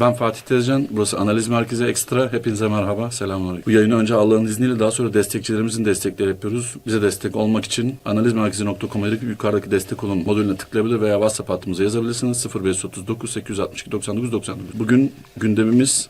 Ben Fatih Tezcan. Burası Analiz Merkezi Ekstra. Hepinize merhaba. Selamünaleyküm. Bu yayını önce Allah'ın izniyle daha sonra destekçilerimizin destekleri yapıyoruz. Bize destek olmak için analizmerkezi.com'a yukarıdaki destek olun modülüne tıklayabilir veya WhatsApp hattımıza yazabilirsiniz. 0539 862 99 99. Bugün gündemimiz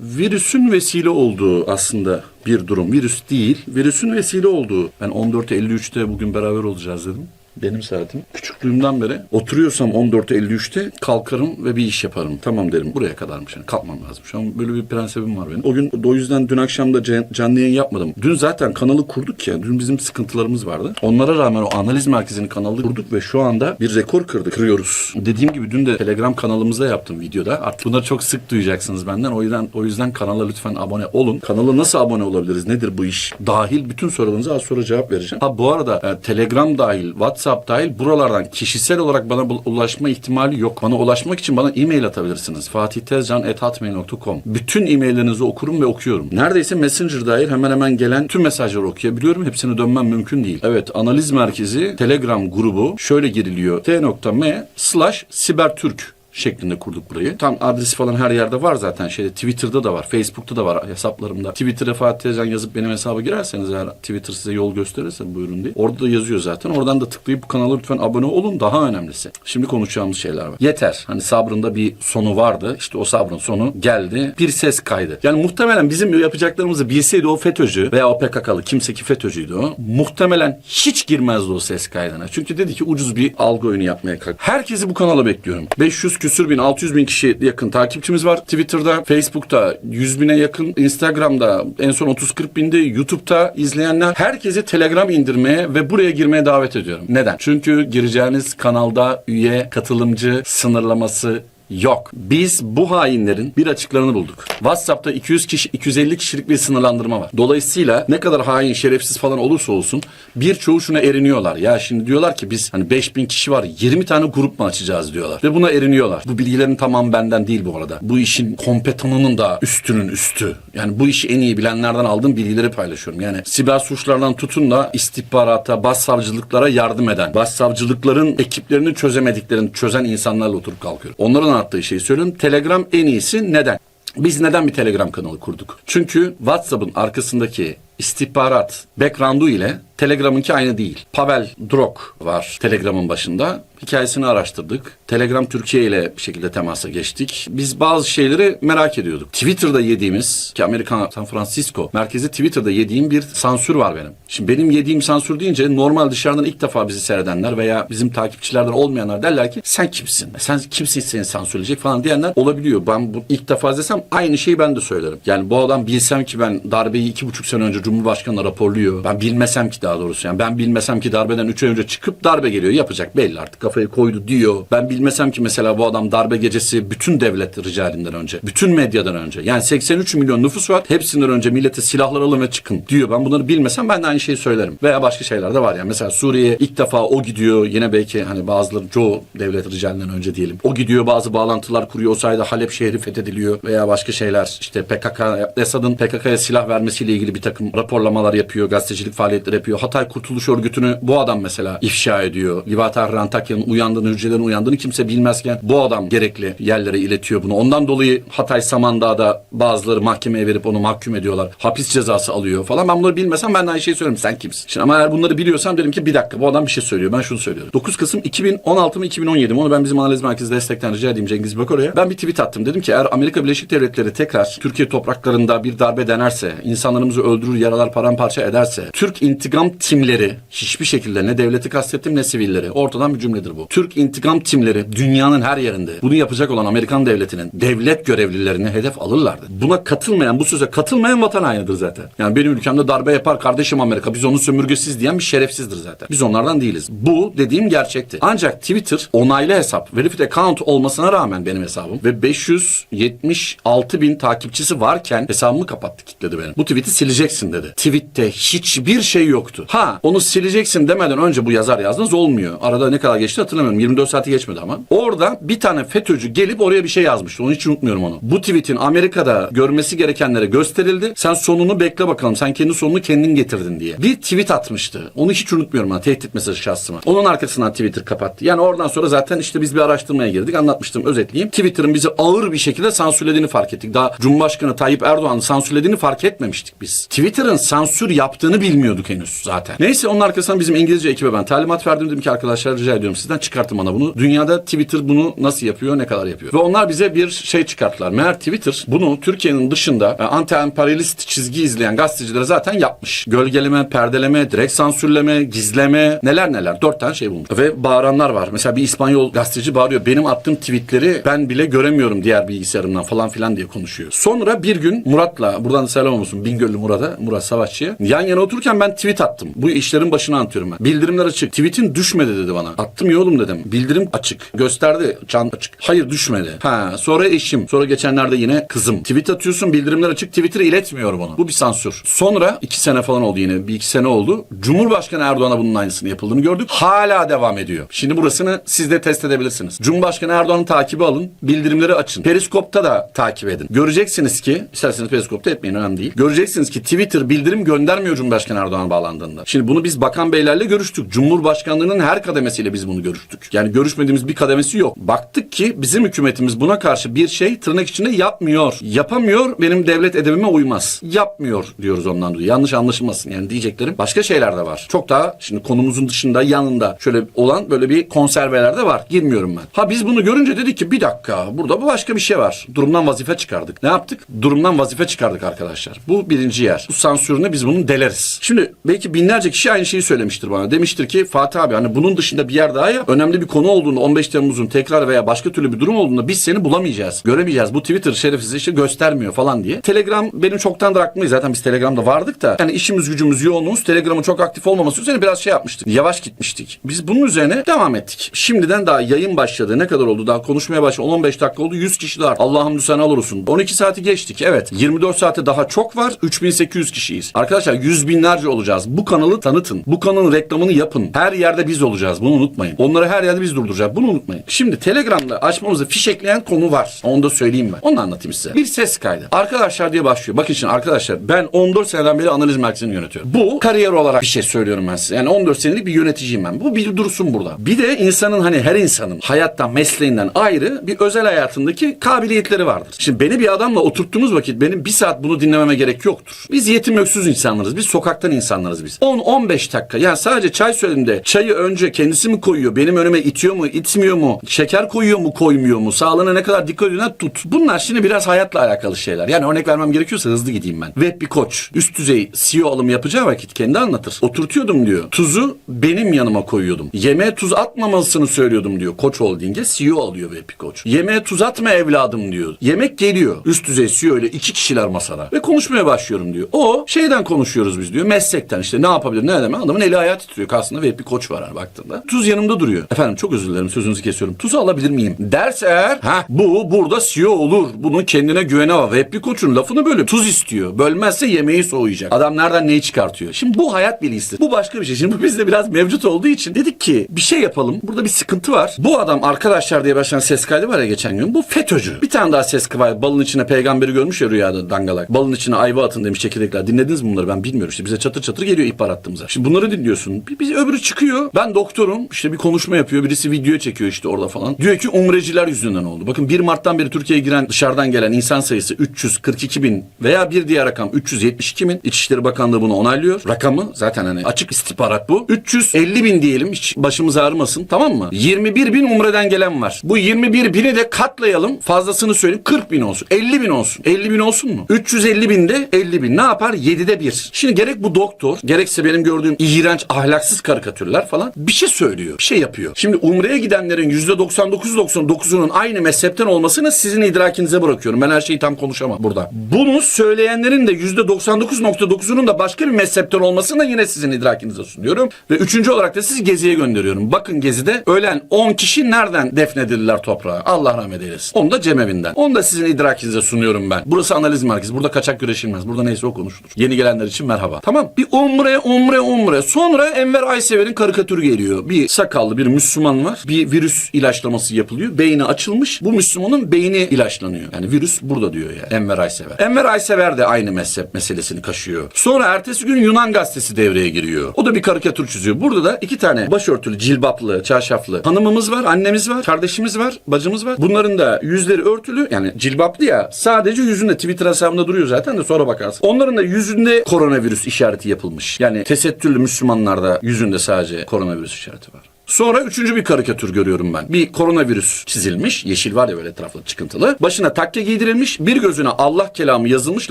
virüsün vesile olduğu aslında bir durum. Virüs değil, virüsün vesile olduğu. Ben 14.53'te bugün beraber olacağız dedim. Benim saatim. Küçüklüğümden beri oturuyorsam 14.53'te kalkarım ve bir iş yaparım. Tamam derim. Buraya kadarmış. Yani kalkmam lazım. Şu an böyle bir prensibim var benim. O gün o yüzden dün akşam da can- canlı yayın yapmadım. Dün zaten kanalı kurduk ya. Dün bizim sıkıntılarımız vardı. Onlara rağmen o analiz merkezinin kanalı kurduk ve şu anda bir rekor kırdık. Kırıyoruz. Dediğim gibi dün de Telegram kanalımızda yaptım videoda. Artık bunları çok sık duyacaksınız benden. O yüzden o yüzden kanala lütfen abone olun. Kanala nasıl abone olabiliriz? Nedir bu iş? Dahil bütün sorularınıza az sonra cevap vereceğim. Ha bu arada e, Telegram dahil, WhatsApp dahil buralardan kişisel olarak bana ulaşma ihtimali yok. Bana ulaşmak için bana e-mail atabilirsiniz. fatihtezcan.hotmail.com Bütün e-maillerinizi okurum ve okuyorum. Neredeyse Messenger dahil hemen hemen gelen tüm mesajları okuyabiliyorum. Hepsini dönmem mümkün değil. Evet analiz merkezi Telegram grubu şöyle giriliyor. t.m slash sibertürk şeklinde kurduk burayı. Tam adresi falan her yerde var zaten. Şeyde Twitter'da da var, Facebook'ta da var hesaplarımda. Twitter'a Fatih Tezcan yazıp benim hesaba girerseniz eğer Twitter size yol gösterirse buyurun diye. Orada da yazıyor zaten. Oradan da tıklayıp bu kanala lütfen abone olun. Daha önemlisi. Şimdi konuşacağımız şeyler var. Yeter. Hani sabrında bir sonu vardı. İşte o sabrın sonu geldi. Bir ses kaydı. Yani muhtemelen bizim yapacaklarımızı bilseydi o FETÖ'cü veya o PKK'lı kimse ki FETÖ'cüydü o. Muhtemelen hiç girmezdi o ses kaydına. Çünkü dedi ki ucuz bir algı oyunu yapmaya kalk. Herkesi bu kanala bekliyorum. 500 küsür bin, 600 bin kişi yakın takipçimiz var. Twitter'da, Facebook'ta 100 bine yakın, Instagram'da en son 30-40 binde, YouTube'da izleyenler. Herkesi Telegram indirmeye ve buraya girmeye davet ediyorum. Neden? Çünkü gireceğiniz kanalda üye, katılımcı sınırlaması Yok. Biz bu hainlerin bir açıklarını bulduk. WhatsApp'ta 200 kişi 250 kişilik bir sınırlandırma var. Dolayısıyla ne kadar hain, şerefsiz falan olursa olsun birçoğu şuna eriniyorlar. Ya şimdi diyorlar ki biz hani 5000 kişi var 20 tane grup mu açacağız diyorlar. Ve buna eriniyorlar. Bu bilgilerin tamam benden değil bu arada. Bu işin kompetanının da üstünün üstü. Yani bu işi en iyi bilenlerden aldığım bilgileri paylaşıyorum. Yani siber suçlardan tutun da istihbarata, başsavcılıklara yardım eden, başsavcılıkların ekiplerini çözemediklerini çözen insanlarla oturup kalkıyorum. Onların anlattığı şeyi söylüyorum. Telegram en iyisi. Neden? Biz neden bir Telegram kanalı kurduk? Çünkü WhatsApp'ın arkasındaki istihbarat background'u ile Telegram'ınki aynı değil. Pavel Drok var Telegram'ın başında. Hikayesini araştırdık. Telegram Türkiye ile bir şekilde temasa geçtik. Biz bazı şeyleri merak ediyorduk. Twitter'da yediğimiz ki Amerika San Francisco merkezi Twitter'da yediğim bir sansür var benim. Şimdi benim yediğim sansür deyince normal dışarıdan ilk defa bizi seyredenler veya bizim takipçilerden olmayanlar derler ki sen kimsin? Sen kimsin seni sansürleyecek falan diyenler olabiliyor. Ben bu ilk defa desem aynı şeyi ben de söylerim. Yani bu adam bilsem ki ben darbeyi iki buçuk sene önce Cumhurbaşkanı raporluyor. Ben bilmesem ki daha doğrusu yani ben bilmesem ki darbeden üç ay önce çıkıp darbe geliyor. Yapacak belli artık kafayı koydu diyor. Ben bilmesem ki mesela bu adam darbe gecesi bütün devlet ricalinden önce, bütün medyadan önce. Yani 83 milyon nüfus var. Hepsinden önce millete silahlar alın ve çıkın diyor. Ben bunları bilmesem ben de aynı şeyi söylerim. Veya başka şeyler de var yani. Mesela Suriye'ye ilk defa o gidiyor. Yine belki hani bazıları çoğu devlet ricalinden önce diyelim. O gidiyor bazı bağlantılar kuruyor. O sayede Halep şehri fethediliyor veya başka şeyler. İşte PKK, Esad'ın PKK'ya silah vermesiyle ilgili bir takım raporlamalar yapıyor. Gazetecilik faaliyetleri yapıyor. Hatay Kurtuluş Örgütü'nü bu adam mesela ifşa ediyor. Livatah Rantakya'nın uyandığını, hücrelerin uyandığını kimse bilmezken bu adam gerekli yerlere iletiyor bunu. Ondan dolayı Hatay Samandağ'da bazıları mahkemeye verip onu mahkum ediyorlar. Hapis cezası alıyor falan. Ben bunları bilmesem ben de aynı şeyi söylerim. Sen kimsin? Şimdi ama eğer bunları biliyorsam derim ki bir dakika bu adam bir şey söylüyor. Ben şunu söylüyorum. 9 Kasım 2016 mı 2017 mi? Onu ben bizim analiz merkezi destekten rica edeyim Cengiz Bakora'ya. Ben bir tweet attım. Dedim ki eğer Amerika Birleşik Devletleri tekrar Türkiye topraklarında bir darbe denerse, insanlarımızı öldürür, yaralar paramparça ederse, Türk intikam timleri hiçbir şekilde ne devleti kastettim ne sivilleri. Ortadan bir cümledir bu. Türk intikam timleri dünyanın her yerinde bunu yapacak olan Amerikan devletinin devlet görevlilerini hedef alırlardı. Buna katılmayan, bu söze katılmayan vatan hainidir zaten. Yani benim ülkemde darbe yapar kardeşim Amerika. Biz onun sömürgesiz diyen bir şerefsizdir zaten. Biz onlardan değiliz. Bu dediğim gerçekti. Ancak Twitter onaylı hesap, verified account olmasına rağmen benim hesabım ve 576 bin takipçisi varken hesabımı kapattı kitledi benim. Bu tweet'i sileceksin dedi. Tweette hiçbir şey yoktu. Ha onu sileceksin demeden önce bu yazar yazdınız olmuyor. Arada ne kadar geçti hatırlamıyorum. 24 saati geçmedi ama. Orada bir tane FETÖ'cü gelip oraya bir şey yazmıştı. Onu hiç unutmuyorum onu. Bu tweetin Amerika'da görmesi gerekenlere gösterildi. Sen sonunu bekle bakalım. Sen kendi sonunu kendin getirdin diye. Bir tweet atmıştı. Onu hiç unutmuyorum ha. Tehdit mesajı şahsıma. Onun arkasından Twitter kapattı. Yani oradan sonra zaten işte biz bir araştırmaya girdik. Anlatmıştım özetleyeyim. Twitter'ın bizi ağır bir şekilde sansürlediğini fark ettik. Daha Cumhurbaşkanı Tayyip Erdoğan'ın sansürlediğini fark etmemiştik biz. Twitter'ın sansür yaptığını bilmiyorduk henüz zaten. Neyse onun arkasından bizim İngilizce ekibe ben talimat verdim. Dedim ki arkadaşlar rica ediyorum sizden çıkartın bana bunu. Dünyada Twitter bunu nasıl yapıyor, ne kadar yapıyor. Ve onlar bize bir şey çıkarttılar. Meğer Twitter bunu Türkiye'nin dışında e, anti-emperyalist çizgi izleyen gazetecilere zaten yapmış. Gölgeleme, perdeleme, direkt sansürleme, gizleme, neler neler. Dört tane şey bulmuş. Ve bağıranlar var. Mesela bir İspanyol gazeteci bağırıyor. Benim attığım tweetleri ben bile göremiyorum diğer bilgisayarımdan falan filan diye konuşuyor. Sonra bir gün Murat'la, buradan da selam olsun Bingöllü Murat'a, Murat Savaşçı'ya. Yan yana otururken ben tweet attım. Bu işlerin başına anlatıyorum ben. Bildirimler açık. Tweetin düşmedi dedi bana. Attım ya oğlum dedim. Bildirim açık. Gösterdi. Çan açık. Hayır düşmedi. Ha sonra eşim. Sonra geçenlerde yine kızım. Tweet atıyorsun bildirimler açık. Twitter'a iletmiyor bunu. Bu bir sansür. Sonra iki sene falan oldu yine. Bir iki sene oldu. Cumhurbaşkanı Erdoğan'a bunun aynısını yapıldığını gördük. Hala devam ediyor. Şimdi burasını siz de test edebilirsiniz. Cumhurbaşkanı Erdoğan'ın takibi alın. Bildirimleri açın. Periskop'ta da takip edin. Göreceksiniz ki isterseniz Periskop'ta etmeyin önemli değil. Göreceksiniz ki Twitter bildirim göndermiyor Cumhurbaşkanı Erdoğan bağlandığında. Şimdi bunu biz bakan beylerle görüştük. Cumhurbaşkanlığının her kademesiyle biz bunu görüştük. Yani görüşmediğimiz bir kademesi yok. Baktık ki bizim hükümetimiz buna karşı bir şey tırnak içinde yapmıyor. Yapamıyor benim devlet edebime uymaz. Yapmıyor diyoruz ondan dolayı. Yanlış anlaşılmasın yani diyeceklerim. Başka şeyler de var. Çok daha şimdi konumuzun dışında yanında şöyle olan böyle bir konserveler de var. Girmiyorum ben. Ha biz bunu görünce dedik ki bir dakika burada bu başka bir şey var. Durumdan vazife çıkardık. Ne yaptık? Durumdan vazife çıkardık arkadaşlar. Bu birinci yer. Bu sansürüne biz bunun deleriz. Şimdi belki binlerce kişi aynı şeyi söylemiştir bana. Demiştir ki Fatih abi hani bunun dışında bir yer daha yap. Önemli bir konu olduğunda 15 Temmuz'un tekrar veya başka türlü bir durum olduğunda biz seni bulamayacağız. Göremeyeceğiz. Bu Twitter şerefsiz işte göstermiyor falan diye. Telegram benim çoktandır aklımdayız. Zaten biz Telegram'da vardık da. Yani işimiz gücümüz yoğunluğumuz Telegram'ın çok aktif olmaması üzerine biraz şey yapmıştık. Yavaş gitmiştik. Biz bunun üzerine devam ettik. Şimdiden daha yayın başladı. Ne kadar oldu? Daha konuşmaya başladı. 10-15 dakika oldu. 100 kişi daha. Allah'ım sen olursun. 12 saati geçtik. Evet. 24 saate daha çok var. 3800 kişiyiz. Arkadaşlar yüz binlerce olacağız. Bu kanalı tanıtın. Bu kanalın reklamını yapın. Her yerde biz olacağız. Bunu unutmayın. Onları her yerde biz durduracağız. Bunu unutmayın. Şimdi Telegram'da açmamızı fişekleyen konu var. Onu da söyleyeyim ben. Onu anlatayım size. Bir ses kaydı. Arkadaşlar diye başlıyor. Bakın şimdi arkadaşlar ben 14 seneden beri analiz merkezini yönetiyorum. Bu kariyer olarak bir şey söylüyorum ben size. Yani 14 senelik bir yöneticiyim ben. Bu bir dursun burada. Bir de insanın hani her insanın hayattan, mesleğinden ayrı bir özel hayatındaki kabiliyetleri vardır. Şimdi beni bir adamla oturttuğumuz vakit benim bir saat bunu dinlememe gerek yoktur. Biz yetim öksüz insanlarız. Biz sokaktan insanlarız biz. 10-15 dakika. Yani sadece çay söylediğimde çayı önce kendisi mi koyuyor? Benim önüme itiyor mu, itmiyor mu? Şeker koyuyor mu, koymuyor mu? Sağlığına ne kadar dikkat ediyor tut. Bunlar şimdi biraz hayatla alakalı şeyler. Yani örnek vermem gerekiyorsa hızlı gideyim ben. Web bir koç üst düzey CEO alım yapacağı vakit kendi anlatır. Oturtuyordum diyor. Tuzu benim yanıma koyuyordum. Yemeğe tuz atmamalısını söylüyordum diyor. Koç Holding'e CEO alıyor Web bir koç. Yemeğe tuz atma evladım diyor. Yemek geliyor. Üst düzey CEO ile iki kişiler masada. Ve konuşmaya başlıyorum diyor. O şeyden konuşuyoruz biz diyor. Meslekten işte ne yapabilir ne edemem. Adamın eli ayağı titriyor. Karşısında Web bir koç var hani baktığında. Tuz yanımda duruyor. Efendim çok özür dilerim sözünüzü kesiyorum. Tuzu alabilir miyim? Derse eğer ha bu burada CEO olur. Bunun kendine güvene var. Web bir koçun lafını bölüp tuz istiyor. Bölmezse yemeği soğuyacak. Adam nereden neyi çıkartıyor? Şimdi bu hayat bilgisi. Bu başka bir şey. Şimdi bu bizde biraz mevcut olduğu için dedik ki bir şey yapalım. Burada bir sıkıntı var. Bu adam arkadaşlar diye başlayan ses kaydı var ya geçen gün. Bu FETÖ'cü. Bir tane daha ses kaydı. Balın içine peygamberi görmüş ya rüyada dangalak. Balın içine ayva atın demiş çekirdekler. Dinlediniz mi bunları? Ben bilmiyorum. İşte bize çatır çatır geliyor ihbar attığımıza. Şimdi bunları dinliyorsun. Bir, bir öbürü çıkıyor. Ben doktorum. İşte bir konuşma yapıyor. Birisi video çekiyor işte orada falan. Diyor ki umreciler yüzünden oldu. Bakın 1 Mart'tan beri Türkiye'ye giren dışarıdan gelen insan sayısı 342 bin veya bir diğer rakam 372 bin. İçişleri Bakanlığı bunu onaylıyor. Rakamı zaten hani açık istihbarat bu. 350 bin diyelim hiç başımız ağrımasın tamam mı? 21 bin umreden gelen var. Bu 21 bini de katlayalım. Fazlasını söyleyeyim 40 bin olsun. 50 bin olsun. 50 bin olsun mu? 350 bin de 50 bin. Ne yapar? 7'de 1. Şimdi gerek bu doktor gerekse benim gördüğüm iğrenç ahlaksız karikatürler falan bir şey söylüyor. Bir şey yapıyor. Şimdi umreye gidenlerin %99.99'unun aynı mezhepten olmasını sizin idrakinize bırakıyorum. Ben her şeyi tam konuşamam burada. Bunu söyleyenlerin de %99.9'unun da başka bir mezhepten olmasını yine sizin idrakinize sunuyorum. Ve üçüncü olarak da sizi Gezi'ye gönderiyorum. Bakın Gezi'de ölen 10 kişi nereden defnedildiler toprağa? Allah rahmet eylesin. Onu da cemevinden. Onu da sizin idrakinize sunuyorum ben. Burası analiz merkezi. Burada kaçak güreşilmez. Burada neyse o konuşur. Konuşulur. Yeni gelenler için merhaba. Tamam. Bir umre, umre, umre. Sonra Enver Aysever'in karikatürü geliyor. Bir sakallı bir Müslüman var. Bir virüs ilaçlaması yapılıyor. Beyni açılmış. Bu Müslümanın beyni ilaçlanıyor. Yani virüs burada diyor ya. Enver Aysever. Enver Aysever de aynı mezhep meselesini kaşıyor. Sonra ertesi gün Yunan gazetesi devreye giriyor. O da bir karikatür çiziyor. Burada da iki tane başörtülü, cilbaplı, çarşaflı hanımımız var, annemiz var, kardeşimiz var, bacımız var. Bunların da yüzleri örtülü yani cilbaplı ya sadece yüzünde Twitter hesabında duruyor zaten de sonra bakarsın. Onların da yüzünde koronavirüs işareti yapılmış. Yani tesettürlü Müslümanlarda yüzünde sadece koronavirüs işareti var. Sonra üçüncü bir karikatür görüyorum ben. Bir koronavirüs çizilmiş. Yeşil var ya böyle etraflı çıkıntılı. Başına takke giydirilmiş. Bir gözüne Allah kelamı yazılmış.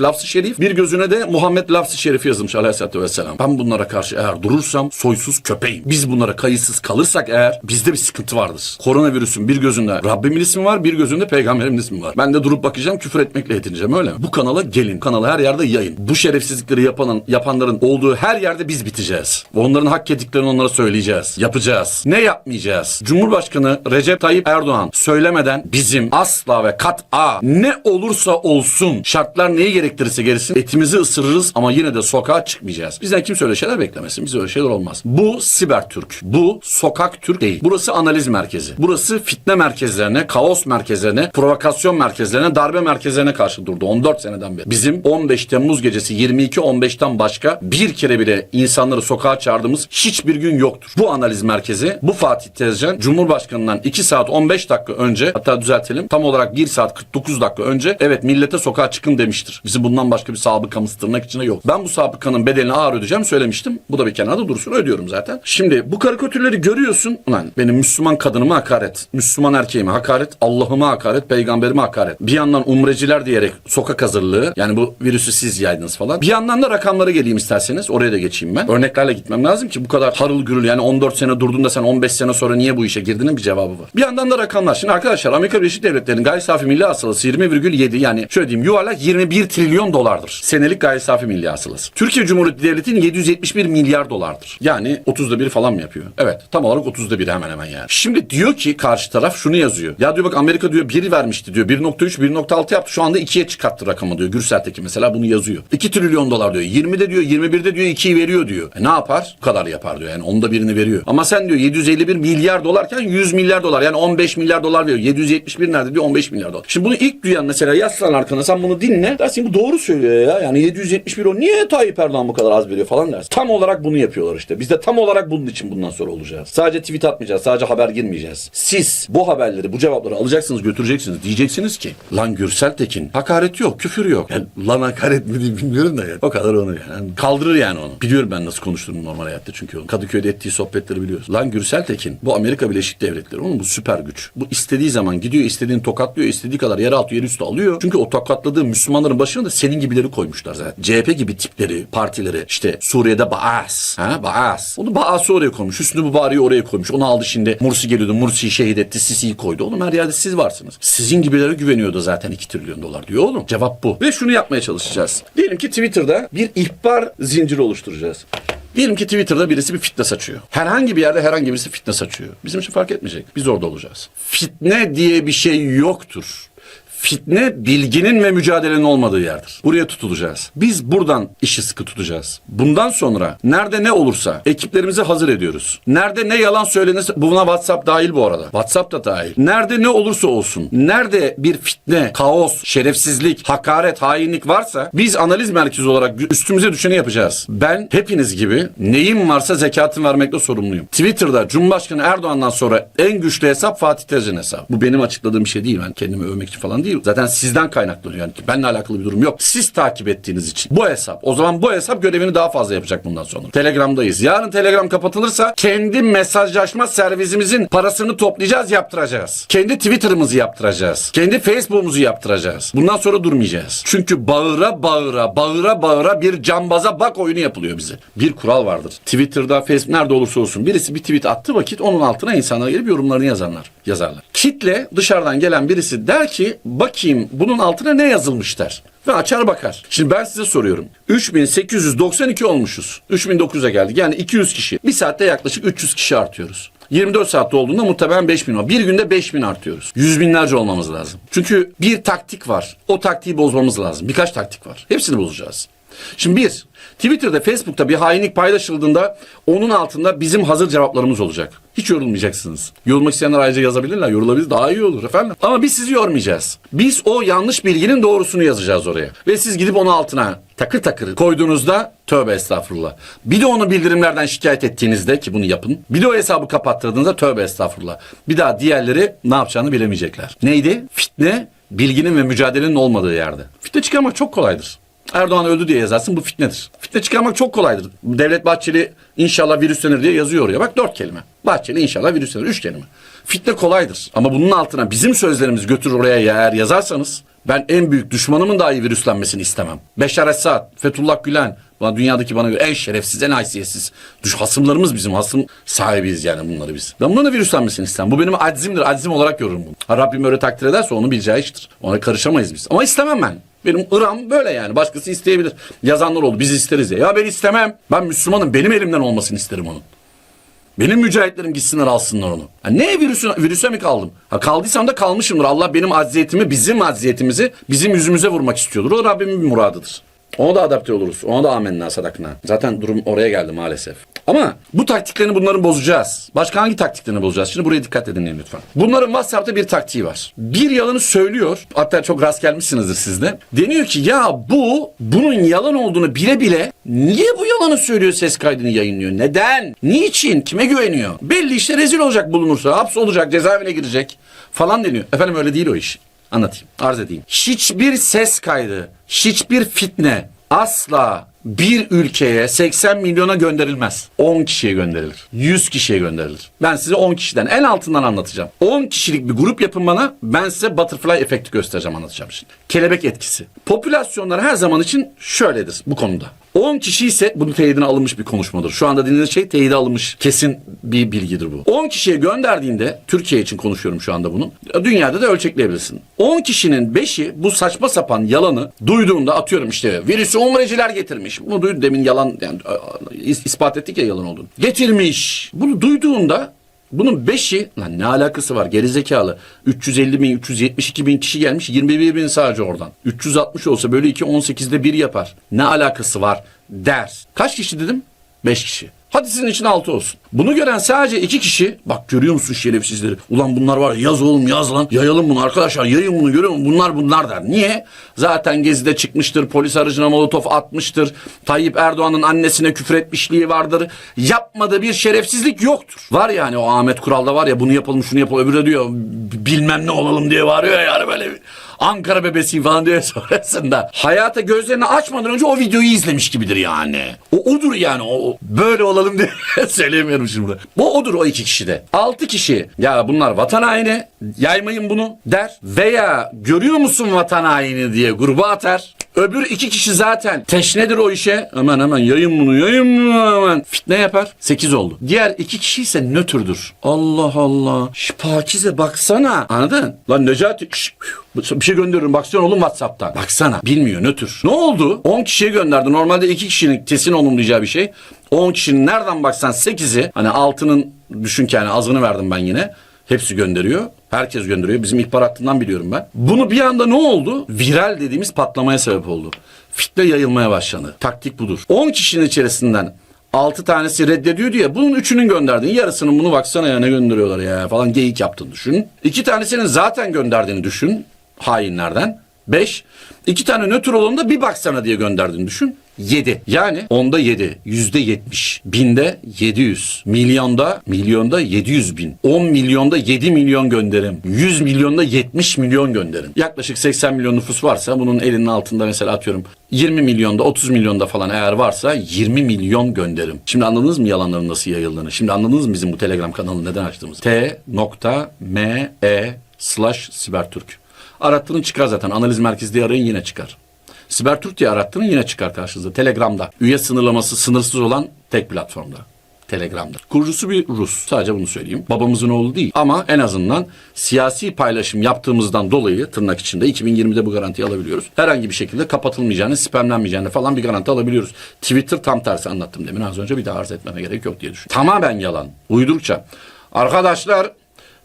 Lafz-ı şerif. Bir gözüne de Muhammed lafz-ı şerifi yazılmış aleyhissalatü vesselam. Ben bunlara karşı eğer durursam soysuz köpeğim. Biz bunlara kayıtsız kalırsak eğer bizde bir sıkıntı vardır. Koronavirüsün bir gözünde Rabbimin ismi var. Bir gözünde peygamberimin ismi var. Ben de durup bakacağım küfür etmekle yetineceğim öyle mi? Bu kanala gelin. Kanalı her yerde yayın. Bu şerefsizlikleri yapanın, yapanların olduğu her yerde biz biteceğiz. Onların hak ettiklerini onlara söyleyeceğiz. Yapacağız. Ne yapmayacağız? Cumhurbaşkanı Recep Tayyip Erdoğan söylemeden bizim asla ve kat'a ne olursa olsun şartlar neyi gerektirirse gelsin etimizi ısırırız ama yine de sokağa çıkmayacağız. Bizden kimse öyle şeyler beklemesin. Bize öyle şeyler olmaz. Bu siber Türk. Bu sokak Türk değil. Burası analiz merkezi. Burası fitne merkezlerine, kaos merkezlerine, provokasyon merkezlerine, darbe merkezlerine karşı durdu 14 seneden beri. Bizim 15 Temmuz gecesi 22-15'ten başka bir kere bile insanları sokağa çağırdığımız hiçbir gün yoktur. Bu analiz merkezi, bu Fatih Tezcan Cumhurbaşkanı'ndan 2 saat 15 dakika önce hatta düzeltelim tam olarak 1 saat 49 dakika önce evet millete sokağa çıkın demiştir. Bizim bundan başka bir sabıkamız tırnak içinde yok. Ben bu sabıkanın bedelini ağır ödeyeceğim söylemiştim. Bu da bir kenarda dursun ödüyorum zaten. Şimdi bu karikatürleri görüyorsun. Ulan benim Müslüman kadınıma hakaret, Müslüman erkeğime hakaret, Allah'ıma hakaret, peygamberime hakaret. Bir yandan umreciler diyerek sokak hazırlığı yani bu virüsü siz yaydınız falan. Bir yandan da rakamlara geleyim isterseniz. Oraya da geçeyim ben. Örneklerle gitmem lazım ki bu kadar harıl gürül yani 14 sene durduğunda sen 15 sene sonra niye bu işe girdiğinin bir cevabı var. Bir yandan da rakamlar. Şimdi arkadaşlar Amerika Birleşik Devletleri'nin gayri safi milli hasılası 20,7 yani şöyle diyeyim yuvarlak 21 trilyon dolardır. Senelik gayri safi milli hasılası. Türkiye Cumhuriyeti Devleti'nin 771 milyar dolardır. Yani 30'da bir falan mı yapıyor? Evet tam olarak 30'da bir hemen hemen yani. Şimdi diyor ki karşı taraf şunu yazıyor. Ya diyor bak Amerika diyor 1 vermişti diyor. 1.3 1.6 yaptı. Şu anda 2'ye çıkarttı rakamı diyor. Gürsel'teki mesela bunu yazıyor. 2 trilyon dolar diyor. 20'de diyor 21'de diyor 2'yi veriyor diyor. E ne yapar? Bu kadar yapar diyor. Yani onda birini veriyor. Ama sen diyor 751 milyar dolarken 100 milyar dolar yani 15 milyar dolar veriyor. 771 nerede diyor 15 milyar dolar. Şimdi bunu ilk duyan mesela yazsan arkana sen bunu dinle. Dersin bu doğru söylüyor ya. Yani 771 o niye Tayyip Erdoğan bu kadar az veriyor falan dersin. Tam olarak bunu yapıyorlar işte. Biz de tam olarak bunun için bundan sonra olacağız. Sadece tweet atmayacağız. Sadece haber girmeyeceğiz. Siz bu haberleri bu cevapları alacaksınız götüreceksiniz. Diyeceksiniz ki lan Gürsel Tekin hakaret yok küfür yok. Yani, lan hakaret mi diye bilmiyorum da yani. O kadar onu yani. Kaldırır yani onu. Biliyorum ben nasıl konuştuğumu normal hayatta çünkü onu. Kadıköy'de ettiği sohbetleri biliyoruz. Lan Gürsel Tekin bu Amerika Birleşik Devletleri onun bu süper güç. Bu istediği zaman gidiyor istediğini tokatlıyor istediği kadar yer altı yer üstü alıyor. Çünkü o tokatladığı Müslümanların başına da senin gibileri koymuşlar zaten. CHP gibi tipleri, partileri işte Suriye'de Baas. Ha Baas. Onu Baas'ı oraya koymuş. Hüsnü Mübarek'i oraya koymuş. Onu aldı şimdi Mursi geliyordu. Mursi'yi şehit etti. Sisi'yi koydu. Oğlum her yerde siz varsınız. Sizin gibilere güveniyordu zaten 2 trilyon dolar diyor oğlum. Cevap bu. Ve şunu yapmaya çalışacağız. Diyelim ki Twitter'da bir ihbar zinciri oluşturacağız. Diyelim ki Twitter'da birisi bir fitne saçıyor. Herhangi bir yerde herhangi birisi fitne saçıyor. Bizim için fark etmeyecek. Biz orada olacağız. Fitne diye bir şey yoktur. Fitne bilginin ve mücadelenin olmadığı yerdir. Buraya tutulacağız. Biz buradan işi sıkı tutacağız. Bundan sonra nerede ne olursa ekiplerimizi hazır ediyoruz. Nerede ne yalan söylenirse buna WhatsApp dahil bu arada. WhatsApp da dahil. Nerede ne olursa olsun. Nerede bir fitne, kaos, şerefsizlik, hakaret, hainlik varsa biz analiz merkezi olarak üstümüze düşeni yapacağız. Ben hepiniz gibi neyim varsa zekatını vermekle sorumluyum. Twitter'da Cumhurbaşkanı Erdoğan'dan sonra en güçlü hesap Fatih Tezcan hesabı. Bu benim açıkladığım bir şey değil. Ben kendimi övmek için falan değil. Zaten sizden kaynaklanıyor yani. Benimle alakalı bir durum yok. Siz takip ettiğiniz için. Bu hesap. O zaman bu hesap görevini daha fazla yapacak bundan sonra. Telegram'dayız. Yarın Telegram kapatılırsa kendi mesajlaşma servisimizin parasını toplayacağız, yaptıracağız. Kendi Twitter'ımızı yaptıracağız. Kendi Facebook'umuzu yaptıracağız. Bundan sonra durmayacağız. Çünkü bağıra bağıra, bağıra bağıra bir cambaza bak oyunu yapılıyor bize. Bir kural vardır. Twitter'da, Facebook nerede olursa olsun birisi bir tweet attığı vakit onun altına insanlar gelip yorumlarını yazarlar. Yazarlar. Kitle dışarıdan gelen birisi der ki bakayım bunun altına ne yazılmış der. Ve açar bakar. Şimdi ben size soruyorum. 3892 olmuşuz. 3900'e geldik. Yani 200 kişi. Bir saatte yaklaşık 300 kişi artıyoruz. 24 saatte olduğunda muhtemelen 5000 var. Bir günde 5000 artıyoruz. Yüz binlerce olmamız lazım. Çünkü bir taktik var. O taktiği bozmamız lazım. Birkaç taktik var. Hepsini bozacağız. Şimdi bir, Twitter'da, Facebook'ta bir hainlik paylaşıldığında onun altında bizim hazır cevaplarımız olacak. Hiç yorulmayacaksınız. Yorulmak isteyenler ayrıca yazabilirler. Yorulabilir daha iyi olur efendim. Ama biz sizi yormayacağız. Biz o yanlış bilginin doğrusunu yazacağız oraya. Ve siz gidip onun altına takır takır koyduğunuzda tövbe estağfurullah. Bir de onu bildirimlerden şikayet ettiğinizde ki bunu yapın. Bir de o hesabı kapattırdığınızda tövbe estağfurullah. Bir daha diğerleri ne yapacağını bilemeyecekler. Neydi? Fitne bilginin ve mücadelenin olmadığı yerde. Fitne çıkarmak çok kolaydır. Erdoğan öldü diye yazarsın bu fitnedir. Fitne çıkarmak çok kolaydır. Devlet Bahçeli inşallah virüslenir diye yazıyor oraya. Bak dört kelime. Bahçeli inşallah virüslenir. Üç kelime. Fitne kolaydır. Ama bunun altına bizim sözlerimizi götür oraya eğer yazarsanız ben en büyük düşmanımın dahi virüslenmesini istemem. Beşar Esad, Fethullah Gülen, dünyadaki bana göre en şerefsiz, en haysiyetsiz. Düş hasımlarımız bizim. Hasım sahibiyiz yani bunları biz. Ben bunların virüslenmesini istemem. Bu benim aczimdir. Aczim olarak görürüm bunu. Ha, Rabbim öyle takdir ederse onun bileceği iştir. Ona karışamayız biz. Ama istemem ben. Benim ıram böyle yani. Başkası isteyebilir. Yazanlar oldu. Biz isteriz ya. Ya ben istemem. Ben Müslümanım. Benim elimden olmasını isterim onun. Benim mücahitlerim gitsinler alsınlar onu. Ha ne virüsü, virüse mi kaldım? Ha kaldıysam da kalmışımdır. Allah benim acziyetimi, bizim acziyetimizi bizim yüzümüze vurmak istiyordur. O Rabbimin muradıdır. Ona da adapte oluruz. Ona da amenna sadakna. Zaten durum oraya geldi maalesef. Ama bu taktiklerini bunların bozacağız. Başka hangi taktiklerini bozacağız? Şimdi buraya dikkat edin lütfen. Bunların WhatsApp'ta bir taktiği var. Bir yalanı söylüyor. Hatta çok rast gelmişsinizdir siz de. Deniyor ki ya bu bunun yalan olduğunu bile bile niye bu yalanı söylüyor ses kaydını yayınlıyor? Neden? Niçin? Kime güveniyor? Belli işte rezil olacak bulunursa. Hapse olacak, cezaevine girecek falan deniyor. Efendim öyle değil o iş. Anlatayım, arz edeyim. Hiçbir ses kaydı, hiçbir fitne asla bir ülkeye 80 milyona gönderilmez. 10 kişiye gönderilir. 100 kişiye gönderilir. Ben size 10 kişiden en altından anlatacağım. 10 kişilik bir grup yapın bana. Ben size butterfly efekti göstereceğim anlatacağım şimdi. Kelebek etkisi. Popülasyonlar her zaman için şöyledir bu konuda. 10 kişi ise bunun teyidine alınmış bir konuşmadır. Şu anda dinlediğiniz şey teyide alınmış kesin bir bilgidir bu. 10 kişiye gönderdiğinde Türkiye için konuşuyorum şu anda bunu. Dünyada da ölçekleyebilirsin. 10 kişinin 5'i bu saçma sapan yalanı duyduğunda atıyorum işte virüsü umreciler getirmiş. Bunu duydu demin yalan yani is- ispat ettik ya yalan olduğunu. Getirmiş. Bunu duyduğunda bunun 5'i lan ne alakası var gerizekalı? 350 bin 372 bin kişi gelmiş 21 bin sadece oradan. 360 olsa böyle 2 18'de 1 yapar. Ne alakası var der. Kaç kişi dedim? 5 kişi Hadi sizin için 6 olsun. Bunu gören sadece 2 kişi bak görüyor musun şerefsizleri? Ulan bunlar var ya, yaz oğlum yaz lan. Yayalım bunu arkadaşlar yayın bunu görüyor musun? Bunlar bunlar der. Niye? Zaten gezide çıkmıştır. Polis aracına molotof atmıştır. Tayyip Erdoğan'ın annesine küfür etmişliği vardır. Yapmadığı bir şerefsizlik yoktur. Var yani o Ahmet Kural'da var ya bunu yapalım şunu yapalım. Öbürü de diyor bilmem ne olalım diye bağırıyor yani böyle bir Ankara bebesiyim falan diye sonrasında. Hayata gözlerini açmadan önce o videoyu izlemiş gibidir yani. O odur yani o böyle olalım diye söyleyemiyorum şimdi. burada. Bu odur o iki kişide. Altı kişi ya bunlar vatan haini yaymayın bunu der. Veya görüyor musun vatan haini diye gruba atar. Öbür iki kişi zaten teşnedir o işe. Hemen hemen yayın bunu yayın bunu hemen. Fitne yapar. Sekiz oldu. Diğer iki kişi ise nötrdür. Allah Allah. Şş, Pakize baksana. Anladın? Lan Necati şş, bir şey gönderiyorum. Baksana oğlum Whatsapp'tan. Baksana. Bilmiyor nötr. Ne oldu? 10 kişiye gönderdi. Normalde iki kişinin kesin olumlayacağı bir şey. 10 kişinin nereden baksan 8'i hani altının düşün ki yani azını verdim ben yine. Hepsi gönderiyor. Herkes gönderiyor. Bizim ihbar hattından biliyorum ben. Bunu bir anda ne oldu? Viral dediğimiz patlamaya sebep oldu. Fitne yayılmaya başladı. Taktik budur. 10 kişinin içerisinden 6 tanesi reddediyor diye bunun üçünün gönderdiğini yarısının bunu baksana ya ne gönderiyorlar ya falan geyik yaptığını düşün. 2 tanesinin zaten gönderdiğini düşün hainlerden. 5. İki tane nötr olanı da bir baksana diye gönderdiğini düşün. 7. Yani onda 7. Yüzde 70. Binde 700. Milyonda, milyonda 700 bin. 10 milyonda 7 milyon gönderim. 100 milyonda 70 milyon gönderim. Yaklaşık 80 milyon nüfus varsa bunun elinin altında mesela atıyorum 20 milyonda 30 milyonda falan eğer varsa 20 milyon gönderim. Şimdi anladınız mı yalanların nasıl yayıldığını? Şimdi anladınız mı bizim bu Telegram kanalı neden açtığımızı? T.me slash sibertürk. Arattığın çıkar zaten. Analiz merkezi diye arayın yine çıkar. Sibertürk diye arattığın yine çıkar karşınıza. Telegram'da. Üye sınırlaması sınırsız olan tek platformda. Telegram'da. Kurucusu bir Rus. Sadece bunu söyleyeyim. Babamızın oğlu değil. Ama en azından siyasi paylaşım yaptığımızdan dolayı tırnak içinde 2020'de bu garantiyi alabiliyoruz. Herhangi bir şekilde kapatılmayacağını, spamlenmeyeceğini falan bir garanti alabiliyoruz. Twitter tam tersi anlattım demin az önce bir daha arz etmeme gerek yok diye düşünüyorum. Tamamen yalan. Uydurukça. Arkadaşlar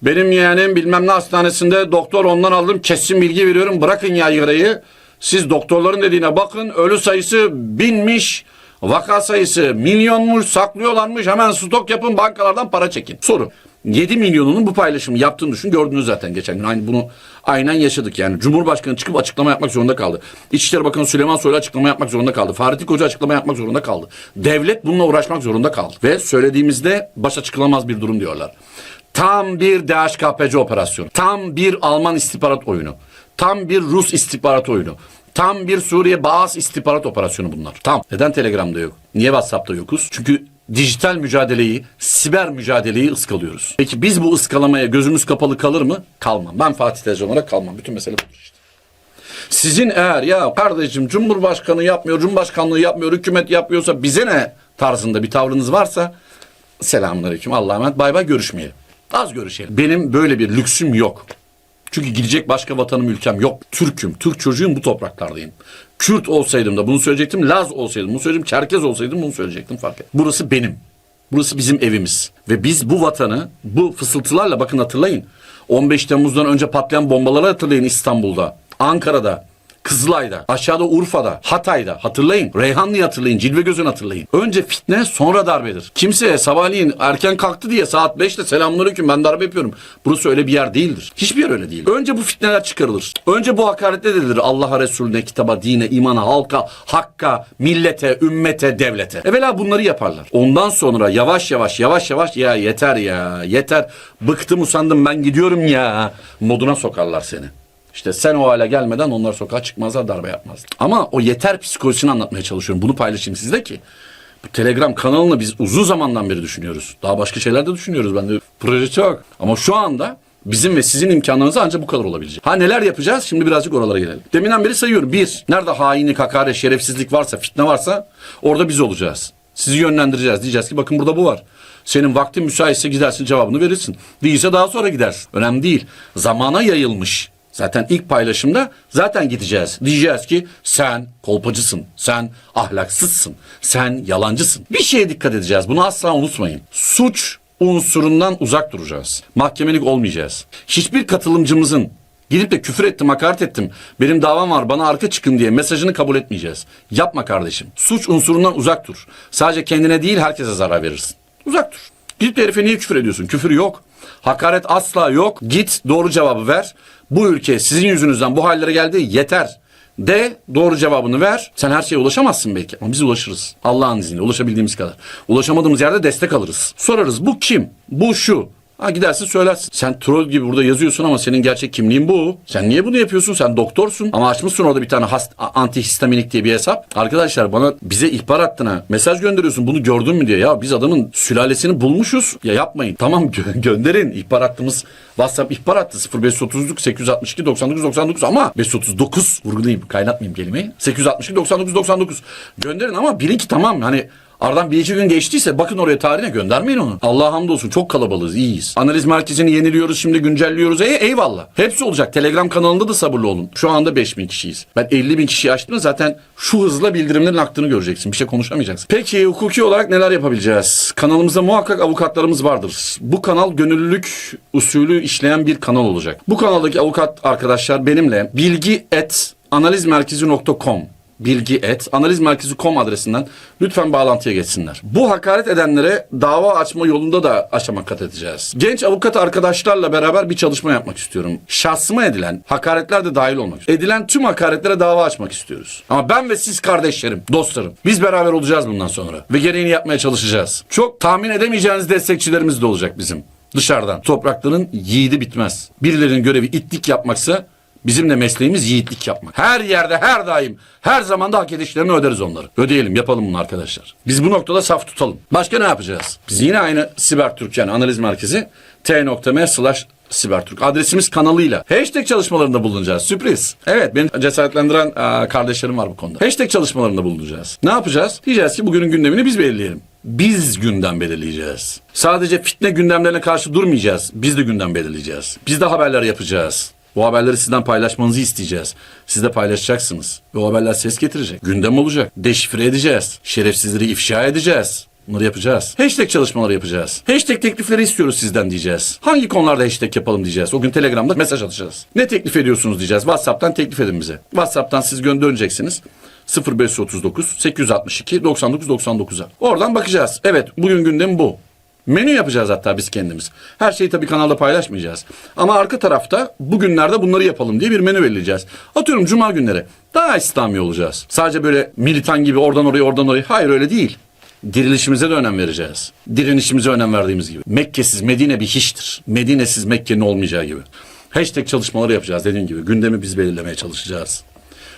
benim yeğenim bilmem ne hastanesinde doktor ondan aldım kesin bilgi veriyorum. Bırakın yaygarayı. Siz doktorların dediğine bakın ölü sayısı binmiş. Vaka sayısı milyonmuş saklıyorlarmış hemen stok yapın bankalardan para çekin. Soru 7 milyonunun bu paylaşımı yaptığını düşün gördünüz zaten geçen gün aynı bunu aynen yaşadık yani. Cumhurbaşkanı çıkıp açıklama yapmak zorunda kaldı. İçişleri Bakanı Süleyman Soylu açıklama yapmak zorunda kaldı. Fahrettin Koca açıklama yapmak zorunda kaldı. Devlet bununla uğraşmak zorunda kaldı. Ve söylediğimizde baş açıklamaz bir durum diyorlar. Tam bir DHKPC operasyonu. Tam bir Alman istihbarat oyunu. Tam bir Rus istihbarat oyunu. Tam bir Suriye Bağız istihbarat operasyonu bunlar. Tam. Neden Telegram'da yok? Niye WhatsApp'ta yokuz? Çünkü dijital mücadeleyi, siber mücadeleyi ıskalıyoruz. Peki biz bu ıskalamaya gözümüz kapalı kalır mı? Kalmam. Ben Fatih Tezcan olarak kalmam. Bütün mesele budur işte. Sizin eğer ya kardeşim Cumhurbaşkanı yapmıyor, Cumhurbaşkanlığı yapmıyor, hükümet yapmıyorsa bize ne tarzında bir tavrınız varsa selamünaleyküm Allah'a emanet bay bay görüşmeyelim. Az görüşelim. Benim böyle bir lüksüm yok. Çünkü gidecek başka vatanım ülkem yok. Türk'üm, Türk çocuğuyum bu topraklardayım. Kürt olsaydım da bunu söyleyecektim. Laz olsaydım bunu söyleyecektim. Çerkez olsaydım bunu söyleyecektim fark et. Burası benim. Burası bizim evimiz. Ve biz bu vatanı bu fısıltılarla bakın hatırlayın. 15 Temmuz'dan önce patlayan bombaları hatırlayın İstanbul'da, Ankara'da, Kızılay'da, aşağıda Urfa'da, Hatay'da hatırlayın. Reyhanlı'yı hatırlayın, Cilvegöz'ünü hatırlayın. Önce fitne sonra darbedir. Kimseye sabahleyin erken kalktı diye saat 5'te selamünaleyküm ben darbe yapıyorum. Burası öyle bir yer değildir. Hiçbir yer öyle değil. Önce bu fitneler çıkarılır. Önce bu hakaret edilir Allah'a, Resulüne, kitaba, dine, imana, halka, hakka, millete, ümmete, devlete. Evvela bunları yaparlar. Ondan sonra yavaş yavaş yavaş yavaş ya yeter ya yeter. Bıktım usandım ben gidiyorum ya moduna sokarlar seni. İşte sen o hale gelmeden onlar sokağa çıkmazlar, darbe yapmazlar. Ama o yeter psikolojisini anlatmaya çalışıyorum. Bunu paylaşayım sizle ki. Bu Telegram kanalını biz uzun zamandan beri düşünüyoruz. Daha başka şeyler de düşünüyoruz. Ben de proje çok. Ama şu anda bizim ve sizin imkanlarınız ancak bu kadar olabilecek. Ha neler yapacağız? Şimdi birazcık oralara gelelim. Deminden beri sayıyorum. Bir, nerede hainlik, hakaret, şerefsizlik varsa, fitne varsa orada biz olacağız. Sizi yönlendireceğiz. Diyeceğiz ki bakın burada bu var. Senin vaktin müsaitse gidersin cevabını verirsin. Değilse daha sonra gidersin. Önemli değil. Zamana yayılmış. Zaten ilk paylaşımda zaten gideceğiz. Diyeceğiz ki sen kolpacısın, sen ahlaksızsın, sen yalancısın. Bir şeye dikkat edeceğiz. Bunu asla unutmayın. Suç unsurundan uzak duracağız. Mahkemelik olmayacağız. Hiçbir katılımcımızın gidip de küfür ettim, hakaret ettim, benim davam var bana arka çıkın diye mesajını kabul etmeyeceğiz. Yapma kardeşim. Suç unsurundan uzak dur. Sadece kendine değil herkese zarar verirsin. Uzak dur. Gidip de herife niye küfür ediyorsun? Küfür yok. Hakaret asla yok. Git doğru cevabı ver. Bu ülke sizin yüzünüzden bu hallere geldi. Yeter. De doğru cevabını ver. Sen her şeye ulaşamazsın belki ama biz ulaşırız. Allah'ın izniyle ulaşabildiğimiz kadar. Ulaşamadığımız yerde destek alırız. Sorarız bu kim? Bu şu. Ha gidersin söylersin. Sen troll gibi burada yazıyorsun ama senin gerçek kimliğin bu. Sen niye bunu yapıyorsun? Sen doktorsun. Ama açmışsın orada bir tane hast antihistaminik diye bir hesap. Arkadaşlar bana bize ihbar hattına mesaj gönderiyorsun. Bunu gördün mü diye. Ya biz adamın sülalesini bulmuşuz. Ya yapmayın. Tamam gö- gönderin. İhbar hattımız WhatsApp ihbar hattı 0530 862 99 99 ama 539 vurgulayayım kaynatmayayım kelimeyi. 862 99 99 gönderin ama bilin ki tamam hani Aradan bir iki gün geçtiyse bakın oraya tarihine göndermeyin onu. Allah'a hamdolsun çok kalabalığız iyiyiz. Analiz merkezini yeniliyoruz şimdi güncelliyoruz. E, eyvallah. Hepsi olacak. Telegram kanalında da sabırlı olun. Şu anda 5000 kişiyiz. Ben 50 bin kişiyi açtım zaten şu hızla bildirimlerin aktığını göreceksin. Bir şey konuşamayacaksın. Peki hukuki olarak neler yapabileceğiz? Kanalımızda muhakkak avukatlarımız vardır. Bu kanal gönüllülük usulü işleyen bir kanal olacak. Bu kanaldaki avukat arkadaşlar benimle bilgi et analizmerkezi.com bilgi et analizmerkezi.com adresinden lütfen bağlantıya geçsinler. Bu hakaret edenlere dava açma yolunda da aşama kat edeceğiz. Genç avukat arkadaşlarla beraber bir çalışma yapmak istiyorum. Şahsıma edilen hakaretler de dahil olmak üzere. Edilen tüm hakaretlere dava açmak istiyoruz. Ama ben ve siz kardeşlerim, dostlarım. Biz beraber olacağız bundan sonra. Ve gereğini yapmaya çalışacağız. Çok tahmin edemeyeceğiniz destekçilerimiz de olacak bizim. Dışarıdan. Toprakların yiğidi bitmez. Birilerinin görevi itlik yapmaksa Bizim de mesleğimiz yiğitlik yapmak. Her yerde, her daim, her zamanda hak edişlerini öderiz onları. Ödeyelim, yapalım bunu arkadaşlar. Biz bu noktada saf tutalım. Başka ne yapacağız? Biz yine aynı Sibertürk yani analiz merkezi t.m slash Sibertürk adresimiz kanalıyla hashtag çalışmalarında bulunacağız. Sürpriz. Evet beni cesaretlendiren aa, kardeşlerim var bu konuda. Hashtag çalışmalarında bulunacağız. Ne yapacağız? Diyeceğiz ki bugünün gündemini biz belirleyelim. Biz gündem belirleyeceğiz. Sadece fitne gündemlerine karşı durmayacağız. Biz de gündem belirleyeceğiz. Biz de haberler yapacağız. Bu haberleri sizden paylaşmanızı isteyeceğiz. Siz de paylaşacaksınız. Ve o haberler ses getirecek. Gündem olacak. Deşifre edeceğiz. Şerefsizleri ifşa edeceğiz. Bunları yapacağız. Hashtag çalışmaları yapacağız. Hashtag teklifleri istiyoruz sizden diyeceğiz. Hangi konularda hashtag yapalım diyeceğiz. O gün Telegram'da mesaj atacağız. Ne teklif ediyorsunuz diyeceğiz. WhatsApp'tan teklif edin bize. WhatsApp'tan siz göndereceksiniz. 0539 862 99 99'a. Oradan bakacağız. Evet bugün gündem bu. Menü yapacağız hatta biz kendimiz. Her şeyi tabii kanalda paylaşmayacağız. Ama arka tarafta bugünlerde bunları yapalım diye bir menü belirleyeceğiz. Atıyorum cuma günleri daha İslami olacağız. Sadece böyle militan gibi oradan oraya oradan oraya. Hayır öyle değil. Dirilişimize de önem vereceğiz. Direnişimize önem verdiğimiz gibi. Mekke'siz Medine bir hiçtir. Medine'siz Mekke'nin olmayacağı gibi. Hashtag çalışmaları yapacağız dediğim gibi. Gündemi biz belirlemeye çalışacağız.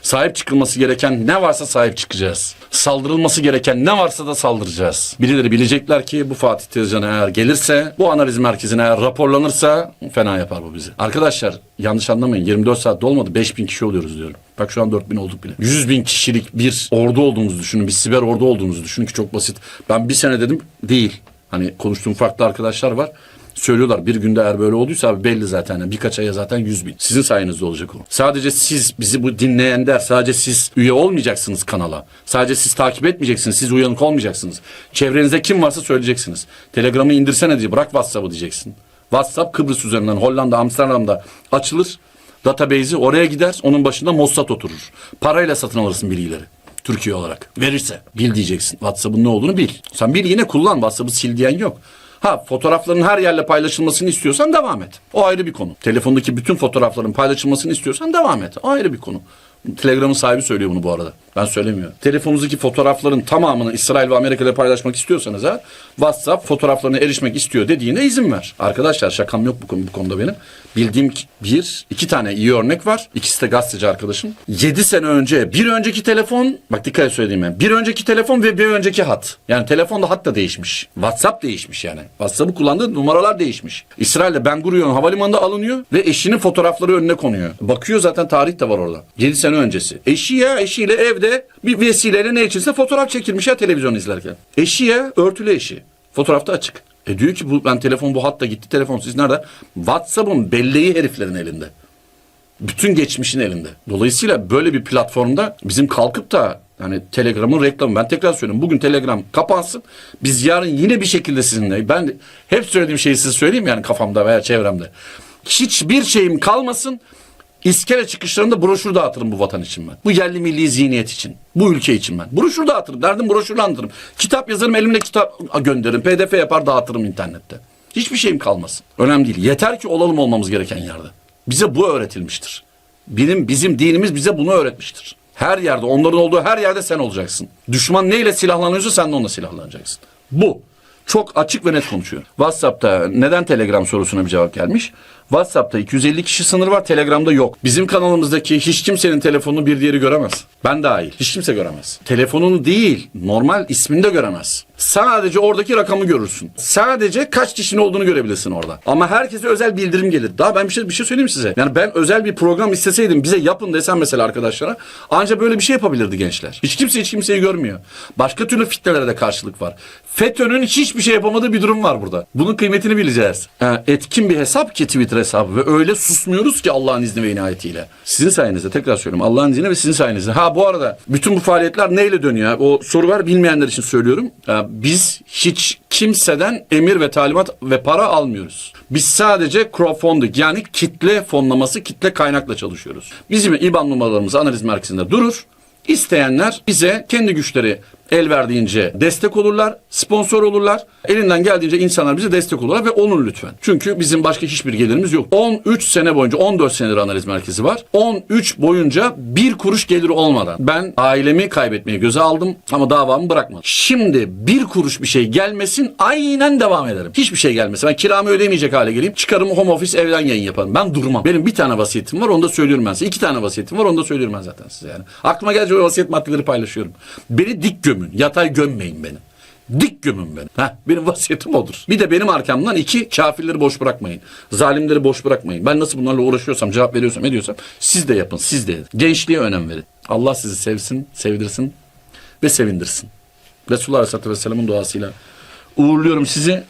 Sahip çıkılması gereken ne varsa sahip çıkacağız. Saldırılması gereken ne varsa da saldıracağız. Birileri bilecekler ki bu Fatih Tezcan eğer gelirse, bu analiz merkezine eğer raporlanırsa fena yapar bu bizi. Arkadaşlar yanlış anlamayın 24 saat dolmadı 5000 kişi oluyoruz diyorum. Bak şu an 4000 olduk bile. 100 bin kişilik bir ordu olduğumuzu düşünün. Bir siber ordu olduğumuzu düşünün ki çok basit. Ben bir sene dedim değil. Hani konuştuğum farklı arkadaşlar var. Söylüyorlar bir günde eğer böyle olduysa abi belli zaten. Yani birkaç aya zaten 100 bin. Sizin sayenizde olacak o. Sadece siz bizi bu dinleyenler sadece siz üye olmayacaksınız kanala. Sadece siz takip etmeyeceksiniz. Siz uyanık olmayacaksınız. Çevrenizde kim varsa söyleyeceksiniz. Telegram'ı indirsene diye bırak WhatsApp'ı diyeceksin. WhatsApp Kıbrıs üzerinden Hollanda, Amsterdam'da açılır. Database'i oraya gider. Onun başında Mossad oturur. Parayla satın alırsın bilgileri. Türkiye olarak. Verirse. Bil diyeceksin. WhatsApp'ın ne olduğunu bil. Sen bil yine kullan. WhatsApp'ı sil diyen yok. Ha fotoğrafların her yerle paylaşılmasını istiyorsan devam et. O ayrı bir konu. Telefondaki bütün fotoğrafların paylaşılmasını istiyorsan devam et. O ayrı bir konu. Telegram'ın sahibi söylüyor bunu bu arada. Ben söylemiyorum. Telefonunuzdaki fotoğrafların tamamını İsrail ve Amerika'da paylaşmak istiyorsanız eğer WhatsApp fotoğraflarına erişmek istiyor dediğine izin ver. Arkadaşlar şakam yok bu, bu konuda benim. Bildiğim bir, iki tane iyi örnek var. İkisi de gazeteci arkadaşım. Yedi sene önce bir önceki telefon, bak dikkat et söylediğime. Bir önceki telefon ve bir önceki hat. Yani telefonda hat da değişmiş. WhatsApp değişmiş yani. WhatsApp'ı kullandığı numaralar değişmiş. İsrail'de Ben Gurion havalimanında alınıyor ve eşinin fotoğrafları önüne konuyor. Bakıyor zaten tarih de var orada. 7 sene öncesi. Eşi ya eşiyle evde bir vesileyle ne içinse fotoğraf çekilmiş ya televizyon izlerken. Eşi ya örtülü eşi. Fotoğrafta açık. E diyor ki bu ben telefon bu hatta gitti telefon siz nerede? WhatsApp'ın belleği heriflerin elinde. Bütün geçmişin elinde. Dolayısıyla böyle bir platformda bizim kalkıp da yani Telegram'ın reklamı ben tekrar söylüyorum. Bugün Telegram kapansın. Biz yarın yine bir şekilde sizinle ben hep söylediğim şeyi size söyleyeyim yani kafamda veya çevremde. Hiçbir şeyim kalmasın. İskele çıkışlarında broşür dağıtırım bu vatan için ben. Bu yerli milli zihniyet için. Bu ülke için ben. Broşür dağıtırım. Derdim broşürle anlatırım. Kitap yazarım elimle kitap gönderirim. PDF yapar dağıtırım internette. Hiçbir şeyim kalmasın. Önemli değil. Yeter ki olalım olmamız gereken yerde. Bize bu öğretilmiştir. Benim bizim dinimiz bize bunu öğretmiştir. Her yerde onların olduğu her yerde sen olacaksın. Düşman neyle silahlanıyorsa sen de onunla silahlanacaksın. Bu. Çok açık ve net konuşuyor. WhatsApp'ta neden Telegram sorusuna bir cevap gelmiş. WhatsApp'ta 250 kişi sınır var, Telegram'da yok. Bizim kanalımızdaki hiç kimsenin telefonunu bir diğeri göremez. Ben dahil. Hiç kimse göremez. Telefonunu değil, normal ismini de göremez. Sadece oradaki rakamı görürsün. Sadece kaç kişinin olduğunu görebilirsin orada. Ama herkese özel bildirim gelir. Daha ben bir şey bir şey söyleyeyim size. Yani ben özel bir program isteseydim bize yapın desem mesela arkadaşlara ancak böyle bir şey yapabilirdi gençler. Hiç kimse hiç kimseyi görmüyor. Başka türlü fitnelere de karşılık var. FETÖ'nün hiçbir şey yapamadığı bir durum var burada. Bunun kıymetini bileceğiz. Ha, etkin bir hesap ki Twitter hesabı ve öyle susmuyoruz ki Allah'ın izni ve inayetiyle. Sizin sayenizde tekrar söylüyorum. Allah'ın izniyle ve sizin sayenizde. Ha bu arada bütün bu faaliyetler neyle dönüyor? O soru var bilmeyenler için söylüyorum. Biz hiç kimseden emir ve talimat ve para almıyoruz. Biz sadece crowdfunding yani kitle fonlaması, kitle kaynakla çalışıyoruz. Bizim IBAN numaralarımız analiz merkezinde durur. İsteyenler bize kendi güçleri el verdiğince destek olurlar, sponsor olurlar. Elinden geldiğince insanlar bize destek olurlar ve olun lütfen. Çünkü bizim başka hiçbir gelirimiz yok. 13 sene boyunca 14 senedir analiz merkezi var. 13 boyunca bir kuruş geliri olmadan ben ailemi kaybetmeyi göze aldım ama davamı bırakmadım. Şimdi bir kuruş bir şey gelmesin aynen devam ederim. Hiçbir şey gelmesin. Ben kiramı ödemeyecek hale geleyim. Çıkarım home office evden yayın yaparım. Ben durmam. Benim bir tane vasiyetim var onu da söylüyorum ben size. İki tane vasiyetim var onu da söylüyorum ben zaten size yani. Aklıma gelince o vasiyet maddeleri paylaşıyorum. Beni dik gömün. Yatay gömmeyin beni. Dik gömün beni. Heh, benim vasiyetim odur. Bir de benim arkamdan iki kafirleri boş bırakmayın. Zalimleri boş bırakmayın. Ben nasıl bunlarla uğraşıyorsam, cevap veriyorsam, ediyorsam siz de yapın, siz de. Gençliğe önem verin. Allah sizi sevsin, sevdirsin ve sevindirsin. Resulullah Aleyhisselatü Vesselam'ın duasıyla uğurluyorum sizi.